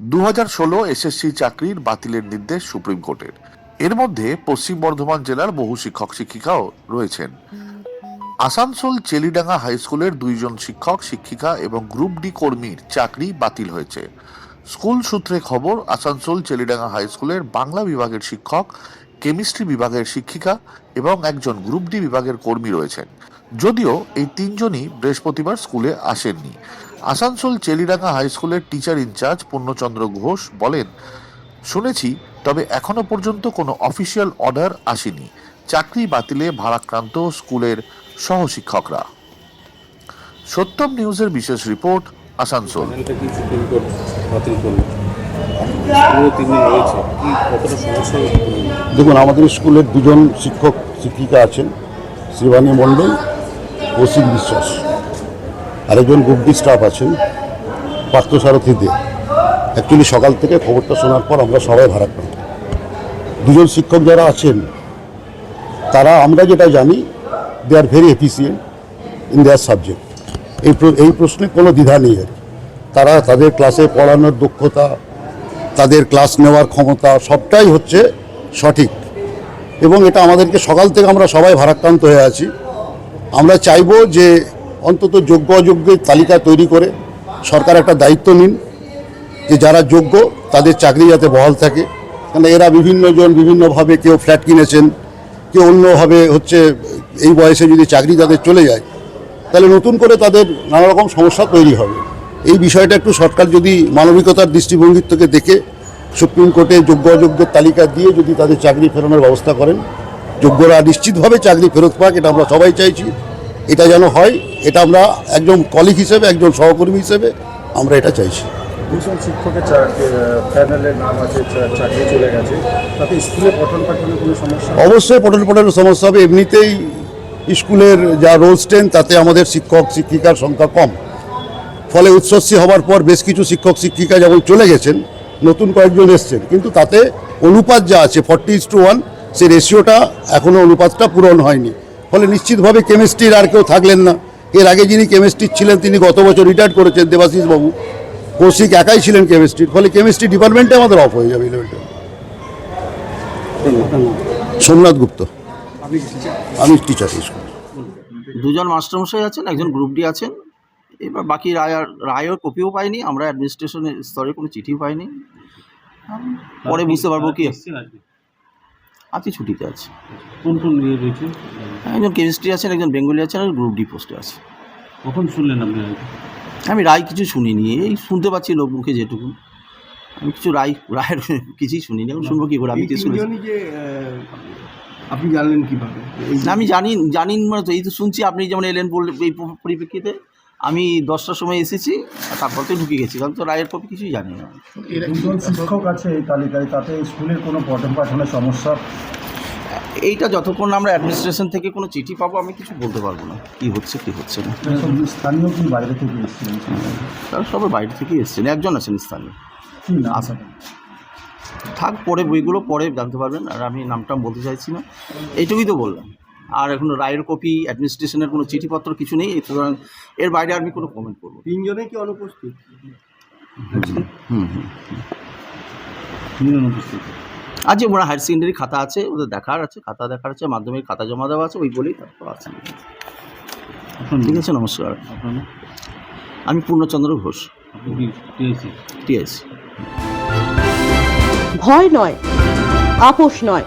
দু হাজার ষোলো এসএসসি চাকরির বাতিলের নির্দেশ সুপ্রিম কোর্টের। এর মধ্যে পশ্চিম বর্ধমান জেলার বহু শিক্ষক, শিক্ষিকাও রয়েছেন। আসানসোল চেলিডাঙ্গা হাই স্কুলের দুইজন শিক্ষক, শিক্ষিকা এবং গ্রুপ ডি কর্মীর চাকরি বাতিল হয়েছে। স্কুল সূত্রে খবর, আসানসোল চেলিডাঙ্গা হাই স্কুলের বাংলা বিভাগের শিক্ষক কেমিস্ট্রি বিভাগের শিক্ষিকা এবং একজন গ্রুপ ডি বিভাগের কর্মী রয়েছেন। যদিও এই তিনজনই বৃহস্পতিবার স্কুলে আসেননি। আসানসোল চেলিডাঙ্গা হাই স্কুলের teacher in charge Purnachandra Ghosh বলেন, শুনেছি, তবে এখনও পর্যন্ত কোনো অফিসিয়াল অর্ডার আসেনি। চাকরি বাতিলে ভারাক্রান্ত স্কুলের সহশিক্ষকরা। সত্যম নিউজের বিশেষ রিপোর্ট আসানসোল। বাতিল দেখুন, আমাদের স্কুলের দুজন শিক্ষক, শিক্ষিকা আছেন, শিবানী মণ্ডল, কৌশিক বিশ্বাস। আরেকজন গুপ্তি স্টাফ আছেন পার্থসারথী অ্যাকচুয়ালি সকাল থেকে খবরটা শোনার পর আমরা সবাই ভাড়াক্রান্ত দুজন শিক্ষক যারা আছেন, তারা, আমরা যেটা জানি they are very efficient in their subject এই এই প্রশ্নে কোনো দ্বিধা নেই। তারা তাদের ক্লাসে পড়ানোর দক্ষতা তাদের ক্লাস নেওয়ার ক্ষমতা সবটাই হচ্ছে সঠিক। এবং এটা আমাদেরকে সকাল থেকে আমরা সবাই ভারাক্রান্ত হয়ে আছি। আমরা চাইব যে অন্তত যোগ্য অযোগ্যের তালিকা তৈরি করে সরকার একটা দায়িত্ব নিন যে যারা যোগ্য তাদের চাকরি যাতে বহাল থাকে। কারণ এরা বিভিন্নজন বিভিন্নভাবে কেউ ফ্ল্যাট কিনেছেন, কেউ অন্যভাবে হচ্ছে এই বয়সে যদি চাকরি তাদের চলে যায়, তাহলে নতুন করে তাদের নানা রকম সমস্যা তৈরি হবে। এই বিষয়টা একটু সরকার যদি মানবিকতার দৃষ্টিভঙ্গির থেকে দেখে সুপ্রিম কোর্টে যোগ্য অযোগ্যের তালিকা দিয়ে যদি তাদের চাকরি ফেরানোর ব্যবস্থা করেন যোগ্যরা নিশ্চিতভাবে চাকরি ফেরত পাক এটা আমরা সবাই চাইছি। এটা যেন হয় এটা আমরা একজন কলিগ হিসেবে একজন সহকর্মী হিসেবে আমরা এটা চাইছি। দুজন শিক্ষকের প্যানেলের নাম আছে চাকরি চলে গেছে। তাতে স্কুলে পঠন পাঠনে কোনো সমস্যা অবশ্যই পটল পটলের সমস্যা হবে। এমনিতেই স্কুলের যা রোল স্ট্রেন তাতে আমাদের শিক্ষক শিক্ষিকার সংখ্যা কম। ফলে উচ্চশ্রী হওয়ার পর বেশ কিছু শিক্ষক, শিক্ষিকা যেমন চলে গেছেন, নতুন কয়েকজন এসছেন। কিন্তু তাতে অনুপাত যা আছে ফর্টি ইস টু ওয়ান সেই রেশিওটা এখনও অনুপাতটা পূরণ হয়নি। ফলে নিশ্চিতভাবে কেমিস্ট্রির আর কেউ থাকলেন না। এর আগে যিনি কেমিস্ট্রির ছিলেন, তিনি গত বছর রিটায়ার করেছেন, দেবাশিস বাবু। কৌশিক একাই ছিলেন কেমিস্ট্রির ফলে কেমিস্ট্রি ডিপার্টমেন্টে আমাদের অফ হয়ে যাবে ইলেভেনটা সোমনাথ গুপ্ত। আমি টিচার দুজন মাস্টারমশাই আছেন, একজন গ্রুপ ডি আছেন। এবার বাকি রায় আর রায়ের কপিও পাইনি আমরা অ্যাডমিনিস্ট্রেশনের স্তরে কোনো চিঠিও পাইনি। পরে বুঝতে পারব কি? আজকে ছুটিতে আছে। কোন কোন একজন কেমিস্ট্রি আছেন একজন বেঙ্গলি আছেন আর গ্রুপ ডি পোস্টে আছে। কখন শুনলেন আপনি আমি রায় কিছু শুনিনি এই শুনতে পাচ্ছি লোক মুখে যেটুকু। আমি কিছু রায় রায়ের কিছুই শুনিনি এখন শুনব কি করে আমি এই কি শুনেছি। তিনজনই আপনি জানলেন কীভাবে? আমি জানি জানিন মানে তো এই তো শুনছি আপনি যেমন এলেন বললেন এই পরিপ্রেক্ষিতে। আমি দশটার সময় এসেছি আর তারপর তো ঢুকে গেছি কারণ তো রায়ের কপি কিছুই জানি না। দুজন শিক্ষক আছে এই তালিকায় তাতে স্কুলের কোনো পঠন পাঠনের সমস্যা? এইটা যতক্ষণ না আমরা অ্যাডমিনিস্ট্রেশন থেকে কোনো চিঠি পাবো আমি কিছু বলতে পারব না কি হচ্ছে কি হচ্ছে না। স্থানীয় কি বাইরে থেকে এসেছিলেন তারা সবাই বাইরে থেকেই এসছেন একজন আছেন স্থানীয়। আচ্ছা। থাক পরে বইগুলো পরে জানতে পারবেন আর আমি নামটা বলতে চাইছি না। এইটুকুই তো বললাম। আর এখন রায়ের কপি অ্যাডমিনিস্ট্রেশনের কোনো চিঠিপত্র কিছু নেই সুতরাং এর বাইরে আমি কোনো কমেন্ট করব তিনজনে কি অনুপস্থিত? হুম হুম তিনজন আজ ওরা হায়ার সেকেন্ডারি খাতা আছে ওদের দেখার আছে খাতা দেখার আছে মাধ্যমিক খাতা জমা দেওয়া আছে ওই বলেই তারপর আছে। ঠিক আছে নমস্কার। আপনার আমি পূর্ণচন্দ্র ঘোষ। ভয় নয় আপোষ নয়।